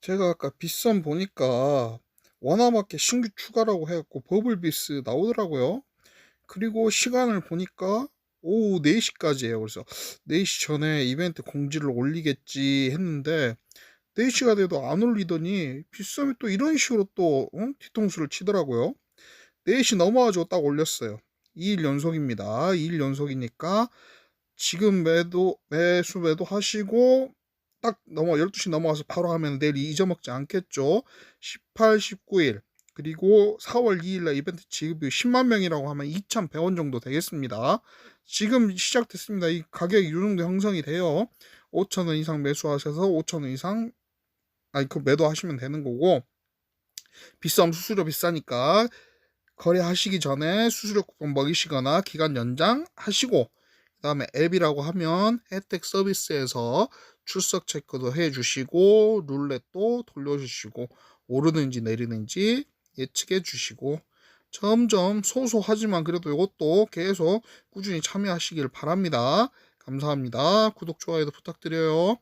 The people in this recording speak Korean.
제가 아까 빗썸 보니까 원화마켓 신규 추가라고 해갖고 버블비스 나오더라고요. 그리고 시간을 보니까 오후 4시까지예요. 그래서 4시 전에 이벤트 공지를 올리겠지 했는데 4시가 돼도 안 올리더니 빗썸이 또 이런 식으로 또 응? 뒤통수를 치더라고요. 4시 넘어가지고 딱 올렸어요. 2일 연속입니다. 2일 연속이니까 지금 매도 매수 매도 하시고 딱 넘어 12시 넘어가서 바로 하면 내일 잊어먹지 않겠죠. 18, 19일 그리고 4월 2일 날 이벤트 지급이 10만 명이라고 하면 2,100원 정도 되겠습니다. 지금 시작됐습니다. 이 가격이 이 정도 형성이 돼요. 5,000원 이상 매수하셔서 5,000원 이상 아니 그 매도하시면 되는 거고 비싸면 수수료 비싸니까 거래하시기 전에 수수료 쿠폰 먹이시거나 기간 연장 하시고 그 다음에 앱이라고 하면 혜택 서비스에서 출석 체크도 해주시고 룰렛도 돌려주시고 오르는지 내리는지 예측해 주시고 점점 소소하지만 그래도 이것도 계속 꾸준히 참여하시길 바랍니다. 감사합니다. 구독, 좋아요도 부탁드려요.